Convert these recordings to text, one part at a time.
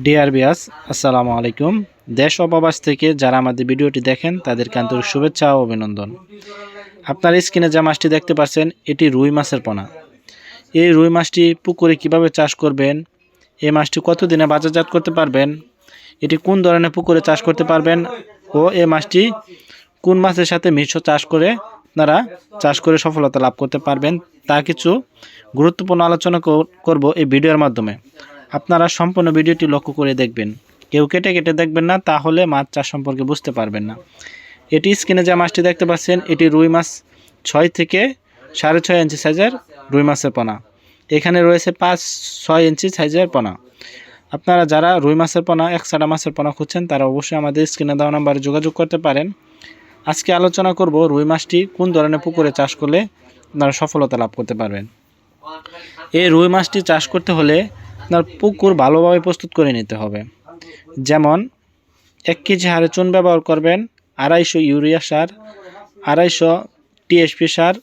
Deer বিয়াস আসসালামু আলাইকুম। দেশ ও প্রবাস থেকে যারা আমাদের ভিডিওটি দেখেন, তাদেরকে আন্তরিক শুভেচ্ছা ও অভিনন্দন। আপনার স্ক্রিনে যে মাছটি দেখতে পাচ্ছেন, এটি রুই মাছের পোনা। এই রুই মাছটি পুকুরে কীভাবে চাষ করবেন? এই মাছটি কতদিনে বাজারজাত করতে পারবেন? এটি কোন ধরনের পুকুরে চাষ করতে পারবেন? ও এই মাছটি কোন মাছের সাথে মিশ্র চাষ করে আপনারা চাষ করে সফলতা লাভ করতে পারবেন? তা কিছু গুরুত্বপূর্ণ আলোচনা কর- করব এই ভিডিওর মাধ্যমে। আপনারা সম্পূর্ণ ভিডিওটি লক্ষ্য করে দেখবেন। কেউ কেটে কেটে দেখবেন না, তাহলে মাছ চাষ সম্পর্কে বুঝতে পারবেন না। এটি স্ক্রিনে যে মাছটি দেখতে পাচ্ছেন, এটি রুই মাছ ছয় থেকে সাড়ে ছয় ইঞ্চি সাইজের রুই মাছের পোনা। এখানে রয়েছে পাঁচ ছয় ইঞ্চি সাইজের পোনা। আপনারা যারা রুই মাছের পোনা, একসাটা মাছের পোনা খুঁজছেন, তারা অবশ্যই আমাদের স্ক্রিনে দেওয়া নাম্বারে যোগাযোগ করতে পারেন। আজকে আলোচনা করব রুই মাছটি কোন ধরনের পুকুরে চাষ করলে আপনারা সফলতা লাভ করতে পারবেন। এই রুই মাছটি চাষ করতে হলে আপনার পুকুর ভালোভাবে প্রস্তুত করে নিতে হবে। যেমন, এক কেজি হারে চুন ব্যবহার করবেন, আড়াইশো ইউরিয়া সার, আড়াইশো টিএসপি সার,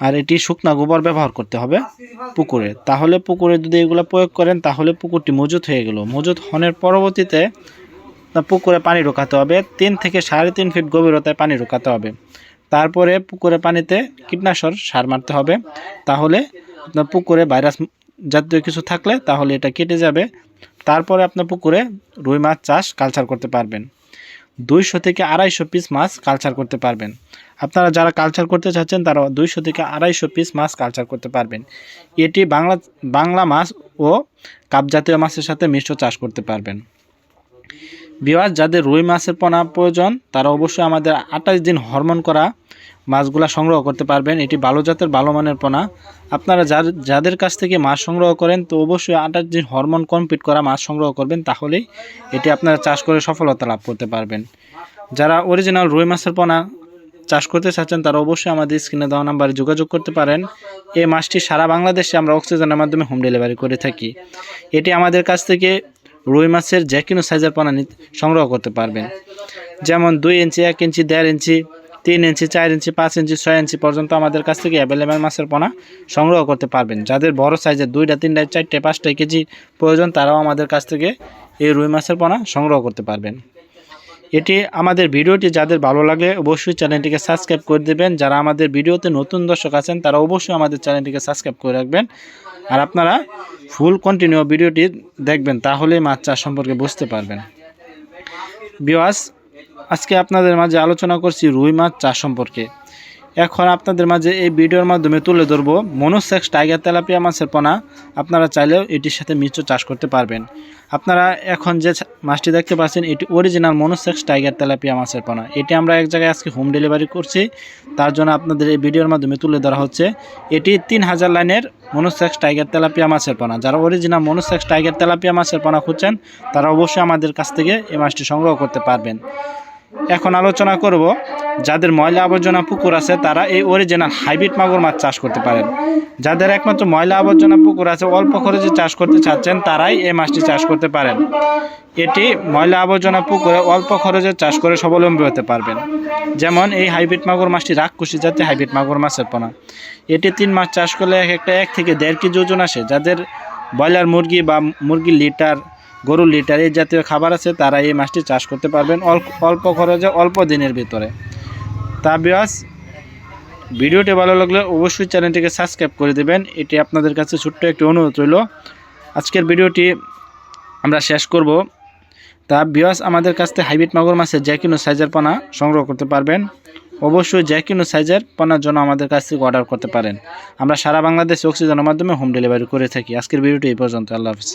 আর এটি শুকনা গোবর ব্যবহার করতে হবে পুকুরে। তাহলে পুকুরে যদি এগুলো প্রয়োগ করেন, তাহলে পুকুরটি মজুত হয়ে গেল। মজুত হনের পরবর্তীতে পুকুরে পানি ঢোকাতে হবে, তিন থেকে সাড়ে তিন ফিট গভীরতায় পানি ঢোকাতে হবে। তারপরে পুকুরে পানিতে কীটনাশক সার মারতে হবে। তাহলে আপনার পুকুরে ভাইরাস জাতীয় কিছু থাকলে তাহলে এটা কেটে যাবে। তারপরে আপনার পুকুরে রুই মাছ চাষ কালচার করতে পারবেন। দুইশো থেকে আড়াইশো পিস মাছ কালচার করতে পারবেন। আপনারা যারা কালচার করতে চাচ্ছেন, তারা দুইশো থেকে আড়াইশো পিস মাছ কালচার করতে পারবেন। এটি বাংলা বাংলা মাছ ও কাপ জাতীয় মাছের সাথে মিশ্র চাষ করতে পারবেন। বিওয়াজ যাদের রুই মাছের পোনা প্রয়োজন, তারা অবশ্যই আমাদের আঠাশ দিন হরমোন করা মাছগুলা সংগ্রহ করতে পারবেন। এটি ভালো জাতের, ভালো মানের পোনা। আপনারা যার, যাদের কাছ থেকে মাছ সংগ্রহ করেন, তো অবশ্যই আটার যে হরমোন কমপ্লিট করা মাছ সংগ্রহ করবেন, তাহলেই এটি আপনারা চাষ করে সফলতা লাভ করতে পারবেন। যারা অরিজিনাল রুই মাছের পোনা চাষ করতে চাচ্ছেন, তারা অবশ্যই আমাদের স্ক্রিনে দেওয়া নাম্বারে যোগাযোগ করতে পারেন। এই মাছটি সারা বাংলাদেশে আমরা অক্সিজেনের মাধ্যমে হোম ডেলিভারি করে থাকি। এটি আমাদের কাছ থেকে রুই মাছের যে কোনো সাইজের পোনা সংগ্রহ করতে পারবেন। যেমন দুই ইঞ্চি, এক ইঞ্চি, দেড় ইঞ্চি তিন ইঞ্চি, চার ইঞ্চি, পাঁচ ইঞ্চি, ছয় ইঞ্চি পর্যন্ত আমাদের কাছ থেকে অ্যাভেলেবেল মাছের পোনা সংগ্রহ করতে পারবেন। যাদের বড় সাইজের দুইটা, তিনটা, চারটে, পাঁচটা কেজি প্রয়োজন, তারাও আমাদের কাছ থেকে এই রুই মাছের পোনা সংগ্রহ করতে পারবেন। এটি আমাদের ভিডিওটি, যাদের ভালো লাগে অবশ্যই চ্যানেলটিকে সাবস্ক্রাইব করে দেবেন। যারা আমাদের ভিডিওতে নতুন দর্শক আছেন, তারা অবশ্যই আমাদের চ্যানেলটিকে সাবস্ক্রাইব করে রাখবেন। আর আপনারা ফুল কন্টিনিউ ভিডিওটি দেখবেন তাহলে মাছ চাষ সম্পর্কে বুঝতে পারবেন। বিওয়াস আজকে আপনাদের মাঝে আলোচনা করছি রুই মাছ চাষ সম্পর্কে। এখন আপনাদের মাঝে এই ভিডিওর মাধ্যমে তুলে ধরবো মনোসেক্স টাইগার তেলাপিয়া মাছের পোনা। আপনারা চাইলেও এটির সাথে মিশ্র চাষ করতে পারবেন। আপনারা এখন যে মাছটি দেখতে পাচ্ছেন, এটি অরিজিনাল মনোসেক্স টাইগার তেলাপিয়া মাছের পোনা। এটি আমরা এক জায়গায় আজকে হোম ডেলিভারি করছি। তার জন্য আপনাদের এই ভিডিওর মাধ্যমে তুলে ধরা হচ্ছে, এটি তিন হাজার লাইনের মনোসেক্স টাইগার তেলাপিয়া মাছের পোনা। যারা অরিজিনাল মনোসেক্স টাইগার তেলাপিয়া মাছের পোনা খুঁজছেন, তারা অবশ্যই আমাদের কাছ থেকে এই মাছটি সংগ্রহ করতে পারবেন। এখন আলোচনা করব যাদের ময়লা আবর্জনা পুকুর আছে, তারা এই অরিজিনাল হাইব্রিড মাগুর মাছ চাষ করতে পারেন। যাদের একমাত্র ময়লা আবর্জনা পুকুর আছে, অল্প খরচে চাষ করতে চাচ্ছেন, তারাই এই মাছটি চাষ করতে পারেন। এটি ময়লা আবর্জনা পুকুরে অল্প খরচে চাষ করে স্বাবলম্বী হতে পারবেন। যেমন এই হাইব্রিড মাগুর মাছটি রাক্ষসী জাতীয় হাইব্রিড মাগুর মাছের পোনা। এটি তিন মাস চাষ করলে এক একটা এক থেকে দেড় কেজি ওজন আসে। যাদের ব্রয়লার মুরগি বা মুরগির লিটার গরুর লিটার জাতীয় খাবার আছে, তারা এই মাছটি চাষ করতে পারবেন অল্প খরচে, অল্প দিনের ভিতরে। তা বিয়াস ভিডিওটি ভালো লাগলে অবশ্যই চ্যানেলটিকে সাবস্ক্রাইব করে দেবেন। এটি আপনাদের কাছে ছোট্ট একটি অনুরোধ রইল। আজকের ভিডিওটি আমরা শেষ করব। তা বিয়াস আমাদের কাছ থেকে হাইব্রিড মাগুর মাছের যে কোনো সাইজের পানা সংগ্রহ করতে পারবেন। অবশ্যই যে কোনো সাইজের পানার জন্য আমাদের কাছ থেকে অর্ডার করতে পারেন। আমরা সারা বাংলাদেশে অক্সিজেনের মাধ্যমে হোম ডেলিভারি করে থাকি। আজকের ভিডিওটি এই পর্যন্ত। আল্লাহ হাফিজ।